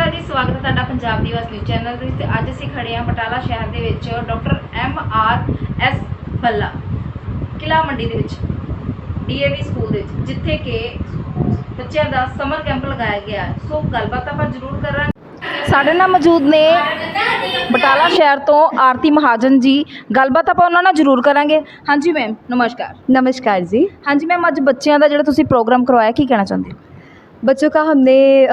ਸਤਿਕਾਰ ਜੀ ਸਵਾਗਤ ਹੈ ਤੁਹਾਡਾ ਪੰਜਾਬ ਦੀ ਵਸਨੀ ਚੈਨਲ ਤੇ। ਤੇ ਅੱਜ ਅਸੀਂ ਖੜੇ ਹਾਂ ਪਟਾਲਾ ਸ਼ਹਿਰ ਦੇ ਵਿੱਚ doctor M R S Balla ਕਿਲਾ ਮੰਡੀ ਦੇ ਵਿੱਚ ਡੀਏਵੀ ਸਕੂਲ ਦੇ ਵਿੱਚ ਜਿੱਥੇ ਕਿ ਬੱਚਿਆਂ ਦਾ ਸਮਰ ਕੈਂਪ ਲਗਾਇਆ ਗਿਆ ਸੋ ਗੱਲਬਾਤ ਆਪਾਂ ਜ਼ਰੂਰ ਕਰਾਂਗੇ। ਸਾਡੇ ਨਾਲ ਮੌਜੂਦ ਨੇ ਬਟਾਲਾ ਸ਼ਹਿਰ ਤੋਂ ਆਰਤੀ ਮਹਾਜਨ ਜੀ। ਗੱਲਬਾਤ ਆਪਾਂ ਉਹਨਾਂ ਨਾਲ ਜ਼ਰੂਰ ਕਰਾਂਗੇ। ਹਾਂਜੀ ਮੈਮ ਨਮਸਕਾਰ। ਨਮਸਕਾਰ ਜੀ। ਹਾਂਜੀ ਮੈਮ ਅੱਜ ਬੱਚਿਆਂ ਦਾ ਜਿਹੜਾ ਤੁਸੀਂ ਪ੍ਰੋਗਰਾਮ ਕਰਵਾਇਆ ਕੀ ਕਹਿਣਾ ਚਾਹੁੰਦੇ ਹੋ? बच्चों का हमने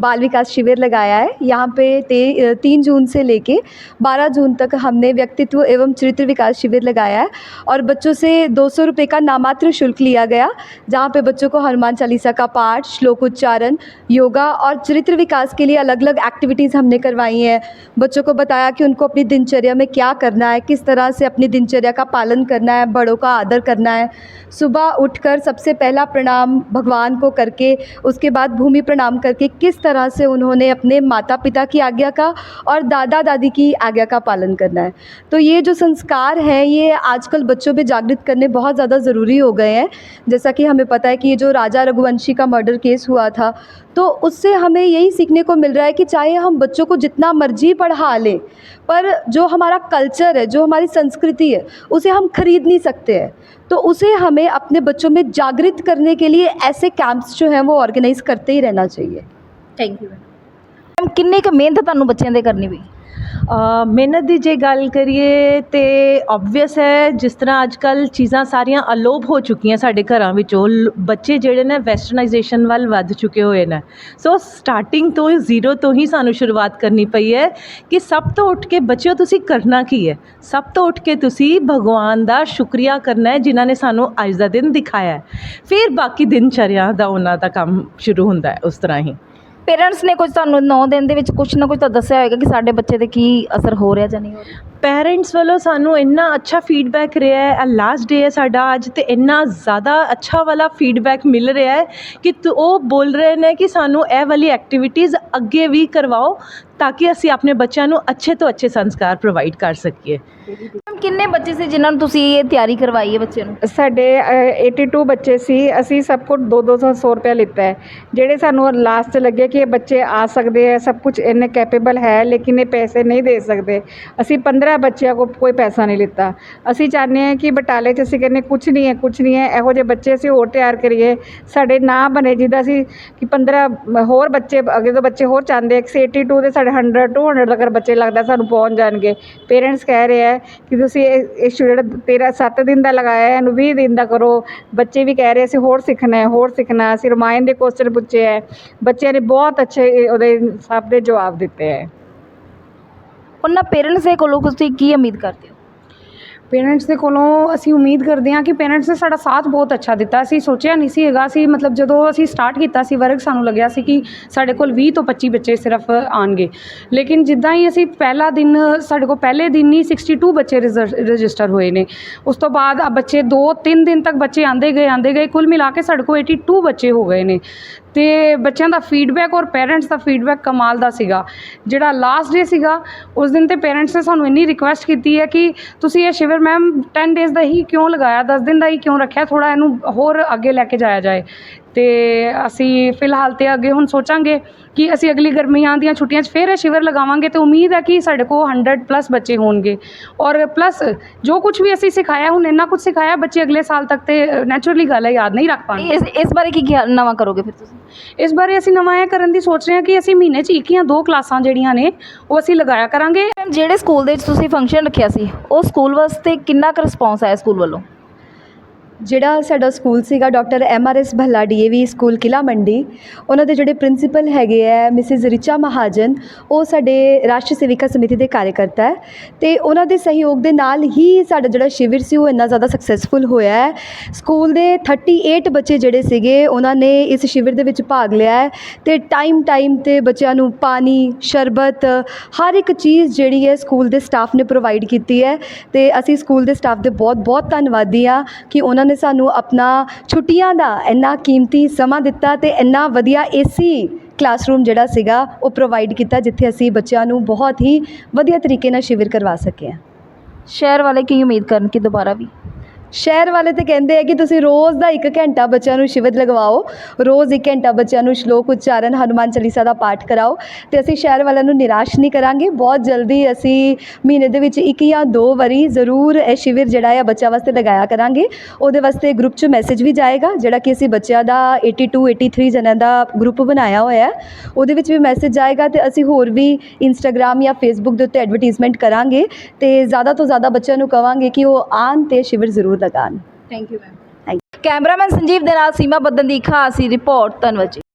बाल विकास शिविर लगाया है। यहाँ पे ते तीन जून से लेके बारह जून तक हमने व्यक्तित्व एवं चरित्र विकास शिविर लगाया है और बच्चों से दो सौ रुपये का नामात्र शुल्क लिया गया, जहाँ पे बच्चों को हनुमान चालीसा का पाठ, श्लोक उच्चारण, योगा और चरित्र विकास के लिए अलग अलग एक्टिविटीज़ हमने करवाई हैं। बच्चों को बताया कि उनको अपनी दिनचर्या में क्या करना है, किस तरह से अपनी दिनचर्या का पालन करना है, बड़ों का आदर करना है। सुबह उठकर सबसे पहला प्रणाम भगवान को करके उसके बाद भूमि प्रणाम करके किस तरह से उन्होंने अपने माता पिता की आज्ञा का और दादा दादी की आज्ञा का पालन करना है। तो ये जो संस्कार हैं, ये आजकल बच्चों में जागृत करने बहुत ज़्यादा ज़रूरी हो गए हैं। जैसा कि हमें पता है कि ये जो राजा रघुवंशी का मर्डर केस हुआ था तो उससे हमें यही सीखने को मिल रहा है कि चाहे हम बच्चों को जितना मर्ज़ी पढ़ा लें, पर जो हमारा कल्चर है, जो हमारी संस्कृति है, उसे हम खरीद नहीं सकते हैं। तो उसे हमें अपने बच्चों में जागृत करने के लिए ऐसे कैंप्स जो हैं, वो ऑर्गेनाइज करते ही रहना चाहिए थैंक यू ਮੈਮ ਕਿੰਨੀ ਕੁ ਮਿਹਨਤ ਤੁਹਾਨੂੰ ਬੱਚਿਆਂ ਦੇ ਕਰਨੀ ਪਈ? ਮਿਹਨਤ ਦੀ ਜੇ ਗੱਲ ਕਰੀਏ ਤੇ ਆਬਵੀਅਸ ਹੈ, ਜਿਸ ਤਰ੍ਹਾਂ ਅੱਜ ਕੱਲ ਚੀਜ਼ਾਂ ਸਾਰੀਆਂ ਅਲੋਪ ਹੋ ਚੁੱਕੀਆਂ ਸਾਡੇ ਘਰਾਂ ਵਿੱਚੋਂ, ਲ- ਬੱਚੇ ਜਿਹੜੇ ਨੇ ਵੈਸਟਰਨਾਈਜੇਸ਼ਨ ਵੱਲ ਵੱਧ ਚੁੱਕੇ ਹੋਏ ਨੇ। ਸੋ ਸਟਾਰਟਿੰਗ ਤੋਂ ਜ਼ੀਰੋ ਤੋਂ ਹੀ ਸਾਨੂੰ ਸ਼ੁਰੂਆਤ ਕਰਨੀ ਪਈ ਹੈ ਕਿ ਸਭ ਤੋਂ ਉੱਠ ਕੇ ਬੱਚਿਓ, ਤੁਸੀਂ ਕਰਨਾ ਕੀ ਹੈ? ਸਭ ਤੋਂ ਉੱਠ ਕੇ ਤੁਸੀਂ ਭਗਵਾਨ ਦਾ ਸ਼ੁਕਰੀਆ ਕਰਨਾ ਹੈ, ਜਿਨ੍ਹਾਂ ਨੇ ਸਾਨੂੰ ਅੱਜ ਦਾ ਦਿਨ ਦਿਖਾਇਆ ਹੈ। ਫਿਰ ਬਾਕੀ ਦਿਨਚਰਿਆ ਦਾ ਉਹਨਾਂ ਦਾ ਕੰਮ ਸ਼ੁਰੂ ਹੁੰਦਾ ਹੈ, ਉਸ ਤਰ੍ਹਾਂ ਹੀ। ਪੇਰੈਂਟਸ ਨੇ ਕੁਝ ਤੁਹਾਨੂੰ 9 ਦਿਨ ਦੇ ਵਿੱਚ ਕੁਝ ਨਾ ਕੁਝ ਤਾਂ ਦੱਸਿਆ ਹੋਏਗਾ ਕਿ ਸਾਡੇ ਬੱਚੇ ਤੇ ਕੀ ਅਸਰ ਹੋ ਰਿਹਾ ਜਾਂ ਨਹੀਂ ਹੋ ਰਿਹਾ? ਪੈਰੈਂਟਸ ਵੱਲੋਂ ਸਾਨੂੰ ਇੰਨਾ ਅੱਛਾ ਫੀਡਬੈਕ ਰਿਹਾ ਹੈ ਲਾਸਟ ਡੇ ਹੈ ਸਾਡਾ ਅੱਜ ਤੇ ਇੰਨਾ ਜ਼ਿਆਦਾ ਅੱਛਾ ਵਾਲਾ ਫੀਡਬੈਕ ਮਿਲ ਰਿਹਾ ਹੈ ਕਿ ਤ- ਉਹ ਬੋਲ ਰਹੇ ਨੇ ਕਿ ਸਾਨੂੰ ਇਹ ਵਾਲੀ ਐਕਟੀਵਿਟੀਜ਼ ਅੱਗੇ ਵੀ ਕਰਵਾਓ ਤਾਂ ਕਿ ਅਸੀਂ ਆਪਣੇ ਬੱਚਿਆਂ ਨੂੰ ਅੱਛੇ ਤੋਂ ਅੱਛੇ ਸੰਸਕਾਰ ਪ੍ਰੋਵਾਈਡ ਕਰ ਸਕੀਏ। ਕਿੰਨੇ ਬੱਚੇ ਸੀ ਜਿਨ੍ਹਾਂ ਨੂੰ ਤੁਸੀਂ ਇਹ ਤਿਆਰੀ ਕਰਵਾਈ ਹੈ ਬੱਚਿਆਂ ਨੂੰ? ਸਾਡੇ ਅ, 82 ਬੱਚੇ ਸੀ। ਅਸੀਂ ਸਭ ਕੁਝ 2-200 ਰੁਪਏ ਲਿੱਤਾ ਹੈ। ਜਿਹੜੇ ਸਾਨੂੰ ਲਾਸਟ ਲੱਗੇ ਕਿ ਇਹ ਬੱਚੇ ਆ ਸਕਦੇ ਹੈ ਸਭ ਕੁਝ ਇੰਨੇ ਕੈਪੇਬਲ ਹੈ ਲੇਕਿਨ ਇਹ ਪੈਸੇ ਨਹੀਂ ਦੇ ਸਕਦੇ। ਅਸੀਂ 15 ਬੱਚਿਆਂ ਕੋ ਕੋਈ ਪੈਸਾ ਨਹੀਂ ਲਿੱਤਾ। ਅਸੀਂ ਚਾਹੁੰਦੇ ਹਾਂ ਕਿ ਬਟਾਲੇ 'ਚ ਅਸੀਂ ਕਹਿੰਦੇ ਕੁਝ ਨਹੀਂ ਹੈ ਕੁਝ ਨਹੀਂ ਹੈ ਇਹੋ ਜਿਹੇ ਬੱਚੇ ਅਸੀਂ ਹੋਰ ਤਿਆਰ ਕਰੀਏ। ਸਾਡੇ ਨਾਂ ਬਣੇ ਜਿੱਦਾਂ ਅਸੀਂ ਕਿ 15 ਹੋਰ ਬੱਚੇ ਅੱਗੇ ਤੋਂ ਬੱਚੇ ਹੋਰ ਚਾਹੁੰਦੇ ਆ ਕਿ 82 ਦੇ ਸਾਡੇ 100 200 ਤੱਕ ਬੱਚੇ ਲੱਗਦਾ ਸਾਨੂੰ ਪਹੁੰਚ ਜਾਣਗੇ। ਪੇਰੈਂਟਸ ਕਹਿ ਰਹੇ ਹੈ ਕਿ ਤੁਸੀਂ ਇਹ ਇਹ ਜਿਹੜਾ ਤੇਰਾ 7 ਦਿਨ ਦਾ ਲਗਾਇਆ ਹੈ, ਇਹਨੂੰ 20 ਦਿਨ ਦਾ ਕਰੋ। ਬੱਚੇ ਵੀ ਕਹਿ ਰਹੇ ਅਸੀਂ ਹੋਰ ਸਿੱਖਣਾ ਹੈ, ਹੋਰ ਸਿੱਖਣਾ ਅਸੀਂ ਰਮਾਇਣ ਦੇ ਕੁਐਸਚਨ ਪੁੱਛੇ ਹੈ। ਬੱਚਿਆਂ ਨੇ ਬਹੁਤ ਅੱਛੇ ਇਹ ਉਹਦੇ ਸਭ ਦੇ ਜਵਾਬ ਦਿੱਤੇ ਹੈ। ਉਹਨਾਂ ਪੇਰੈਂਟਸ ਦੇ ਕੋਲੋਂ ਤੁਸੀਂ ਕੀ ਉਮੀਦ ਕਰਦੇ ਹੋ? ਪੇਰੈਂਟਸ ਦੇ ਕੋਲੋਂ ਅਸੀਂ ਉਮੀਦ ਕਰਦੇ ਹਾਂ ਕਿ ਪੇਰੈਂਟਸ ਨੇ ਸਾਡਾ ਸਾਥ ਬਹੁਤ ਅੱਛਾ ਦਿੱਤਾ। ਅਸੀਂ ਸੋਚਿਆ ਨਹੀਂ ਸੀ ਹੈਗਾ, ਅਸੀਂ ਮਤਲਬ ਜਦੋਂ ਅਸੀਂ ਸਟਾਰਟ ਕੀਤਾ ਸੀ ਵਰਗ ਸਾਨੂੰ ਲੱਗਿਆ ਸੀ ਕਿ ਸਾਡੇ ਕੋਲ ਵੀਹ ਤੋਂ 25 ਬੱਚੇ ਸਿਰਫ ਆਉਣਗੇ। ਲੇਕਿਨ ਜਿੱਦਾਂ ਹੀ ਅਸੀਂ ਪਹਿਲਾ ਦਿਨ, ਸਾਡੇ ਕੋਲ ਪਹਿਲੇ ਦਿਨ ਹੀ 62 ਬੱਚੇ ਰਜਿਸਟਰ ਹੋਏ ਨੇ। ਉਸ ਤੋਂ ਬਾਅਦ ਬੱਚੇ 2-3 ਦਿਨ ਤੱਕ ਬੱਚੇ ਆਉਂਦੇ ਗਏ ਆਉਂਦੇ ਗਏ, ਕੁੱਲ ਮਿਲਾ ਕੇ ਸਾਡੇ ਕੋਲ 82 ਬੱਚੇ ਹੋ ਗਏ ਨੇ। ਤੇ ਬੱਚਿਆਂ ਦਾ ਫੀਡਬੈਕ ਔਰ ਪੇਰੈਂਟਸ ਦਾ ਫੀਡਬੈਕ ਕਮਾਲ ਦਾ ਸੀਗਾ। ਜਿਹੜਾ ਲਾਸਟ ਡੇ ਸੀਗਾ, ਉਸ ਦਿਨ ਤੇ ਪੇਰੈਂਟਸ ਨੇ ਸਾਨੂੰ ਇੰਨੀ ਰਿਕੁਐਸਟ ਕੀਤੀ ਹੈ ਕਿ ਤੁਸੀਂ ਇਹ ਸ਼ਿਵਰ ਮੈਮ 10 ਡੇਜ਼ ਦਾ ਹੀ ਕਿਉਂ ਲਗਾਇਆ 10 ਦਿਨ ਦਾ ਹੀ ਕਿਉਂ ਰੱਖਿਆ ਥੋੜਾ ਇਹਨੂੰ ਹੋਰ ਅੱਗੇ ਲੈ ਕੇ ਜਾਇਆ ਜਾਏ। ਤੇ ਅਸੀਂ ਫਿਲਹਾਲ ਤੇ ਅੱਗੇ ਹੁਣ ਸੋਚਾਂਗੇ ਕਿ ਅਸੀਂ ਅਗਲੀ ਗਰਮੀਆਂ ਦੀਆਂ ਛੁੱਟੀਆਂ 'ਚ ਫਿਰ ਇਹ ਸ਼ਿਵਰ ਲਗਾਵਾਂਗੇ ਤੇ ਉਮੀਦ ਹੈ ਕਿ ਸਾਡੇ ਕੋਲ 100 ਪਲੱਸ ਬੱਚੇ ਹੋਣਗੇ। ਔਰ ਪਲੱਸ ਜੋ ਕੁਝ ਵੀ ਅਸੀਂ ਸਿਖਾਇਆ ਹੁਣ ਇੰਨਾ ਕੁਝ ਸਿਖਾਇਆ ਬੱਚੇ ਅਗਲੇ ਸਾਲ ਤੱਕ ਤੇ ਨੈਚੁਰਲੀ ਗੱਲ ਹੈ ਯਾਦ ਨਹੀਂ ਰੱਖ ਪਾਣਗੇ। ਇਸ ਇਸ ਬਾਰੇ ਕੀ ਖਿਆਲ ਨਵਾਂ ਕਰੋਗੇ ਫਿਰ ਤੁਸੀਂ? ਇਸ ਬਾਰੇ ਅਸੀਂ ਨਵਾਂ ਇਹ ਕਰਨ ਦੀ ਸੋਚ ਰਹੇ ਹਾਂ ਕਿ ਅਸੀਂ ਮਹੀਨੇ 'ਚ ਇੱਕ ਜਾਂ ਦੋ ਕਲਾਸਾਂ ਜਿਹੜੀਆਂ ਨੇ ਉਹ ਅਸੀਂ ਲਗਾਇਆ ਕਰਾਂਗੇ। ਜਿਹੜੇ ਸਕੂਲ ਦੇ ਵਿੱਚ ਤੁਸੀਂ ਫੰਕਸ਼ਨ ਰੱਖਿਆ ਸੀ ਉਹ ਸਕੂਲ ਵਾਸਤੇ ਕਿੰਨਾ ਕੁ ਰਿਸਪੌਂਸ ਆਇਆ ਸਕੂਲ ਵੱਲੋਂ? ਜਿਹੜਾ ਸਾਡਾ ਸਕੂਲ ਸੀਗਾ, doctor M R S Bhalla DAV school Kila Mandi. ਉਹਨਾਂ ਦੇ ਜਿਹੜੇ ਪ੍ਰਿੰਸੀਪਲ ਹੈਗੇ ਹੈ ਮਿਸਿਸ ਰਿਚਾ ਮਹਾਜਨ, ਉਹ ਸਾਡੇ ਰਾਸ਼ਟਰੀ ਸੇਵਿਕਾ ਸਮਿਤੀ ਦੇ ਕਾਰਜਕਰਤਾ ਹੈ। ਤੇ ਉਹਨਾਂ ਦੇ ਸਹਿਯੋਗ ਦੇ ਨਾਲ ਹੀ ਸਾਡਾ ਜਿਹੜਾ ਸ਼ਿਵਰ ਸੀ, ਉਹ ਇੰਨਾ ਜ਼ਿਆਦਾ ਸਕਸੈਸਫੁਲ ਹੋਇਆ ਹੈ। ਸਕੂਲ ਦੇ 38 ਬੱਚੇ ਜਿਹੜੇ ਸੀਗੇ, ਉਹਨਾਂ ਨੇ ਇਸ ਸ਼ਿਵਰ ਦੇ ਵਿੱਚ ਭਾਗ ਲਿਆ ਹੈ ਤੇ ਟਾਈਮ ਟਾਈਮ ਤੇ ਬੱਚਿਆਂ ਨੂੰ ਪਾਣੀ, ਸ਼ਰਬਤ, ਹਰ ਇੱਕ ਚੀਜ਼ ਜਿਹੜੀ ਹੈ ਸਕੂਲ ਦੇ ਸਟਾਫ ਨੇ ਪ੍ਰੋਵਾਈਡ ਕੀਤੀ ਹੈ। ਤੇ ਅਸੀਂ ਸਕੂਲ ਦੇ ਸਟਾਫ ਦੇ ਬਹੁਤ ਬਹੁਤ ਧੰਨਵਾਦੀ ਆ ਕਿ ਉਹਨਾਂ ਨੇ ਸਾਨੂੰ ਆਪਣਾ ਛੁੱਟੀਆਂ ਦਾ ਇੰਨਾ ਕੀਮਤੀ ਸਮਾਂ ਦਿੱਤਾ ਅਤੇ ਇੰਨਾ ਵਧੀਆ ਏਸੀ ਕਲਾਸਰੂਮ ਜਿਹੜਾ ਸੀਗਾ ਉਹ ਪ੍ਰੋਵਾਈਡ ਕੀਤਾ, ਜਿੱਥੇ ਅਸੀਂ ਬੱਚਿਆਂ ਨੂੰ ਬਹੁਤ ਹੀ ਵਧੀਆ ਤਰੀਕੇ ਨਾਲ ਸ਼ਿਵਰ ਕਰਵਾ ਸਕੇ ਹਾਂ। ਸ਼ਹਿਰ ਵਾਲੇ ਕੀ ਉਮੀਦ ਕਰਨ ਕਿ ਦੁਬਾਰਾ ਵੀ? ਸ਼ਹਿਰ ਵਾਲੇ ਤੇ ਕਹਿੰਦੇ ਆ ਕਿ ਤੁਸੀਂ ਰੋਜ਼ ਦਾ 1 ਘੰਟਾ ਬੱਚਿਆਂ ਨੂੰ ਸ਼ਿਵਰ ਲਗਵਾਓ, ਰੋਜ਼ 1 ਘੰਟਾ ਬੱਚਿਆਂ ਨੂੰ ਸ਼ਲੋਕ ਉਚਾਰਨ, ਹਨੂਮਾਨ ਚਾਲੀਸਾ ਦਾ ਪਾਠ ਕਰਾਓ ਤੇ ਅਸੀਂ ਸ਼ਹਿਰ ਵਾਲਿਆਂ ਨੂੰ ਨਿਰਾਸ਼ ਨਹੀਂ ਕਰਾਂਗੇ। ਬਹੁਤ ਜਲਦੀ ਅਸੀਂ ਮਹੀਨੇ ਦੇ ਵਿੱਚ ਇੱਕ ਜਾਂ ਦੋ ਵਾਰੀ ਜ਼ਰੂਰ ਇਹ ਸ਼ਿਵਰ ਜਿਹੜਾ ਹੈ ਬੱਚਿਆਂ ਵਾਸਤੇ ਲਗਾਇਆ ਕਰਾਂਗੇ। ਉਹਦੇ ਵਾਸਤੇ ਗਰੁੱਪ 'ਚ ਮੈਸੇਜ ਵੀ ਜਾਏਗਾ, ਜਿਹੜਾ ਕਿ ਅਸੀਂ ਬੱਚਿਆਂ ਦਾ 82 83 ਜਣਿਆਂ ਦਾ ਗਰੁੱਪ ਬਣਾਇਆ ਹੋਇਆ ਹੈ। ਉਹਦੇ ਵਿੱਚ ਵੀ ਮੈਸੇਜ ਜਾਏਗਾ ਤੇ ਅਸੀਂ ਹੋਰ ਵੀ ਇੰਸਟਾਗ੍ਰam ਜਾਂ ਫੇਸਬੁੱਕ ਦੇ ਉੱਤੇ ਐਡਵਰਟਾਈਜ਼ਮੈਂਟ ਕਰਾਂਗੇ ਤੇ ਜ਼ਿਆਦਾ ਤੋਂ ਜ਼ਿਆਦਾ ਬੱਚਿਆਂ ਨੂੰ ਕਵਾਂਗੇ ਕਿ ਉਹ ਆਉਣ ਤੇ ਸ਼ਿਵਰ ਜ਼ਰੂਰ ਲਗਾਉਣ thank you ma'am cameraman Sanjeev ਦੇ ਨਾਲ ਸੀਮਾ ਬੱਦਨ ਦੀ ਖਾਸ ਰਿਪੋਰਟ ਧੰਨਵਾਦ ਜੀ।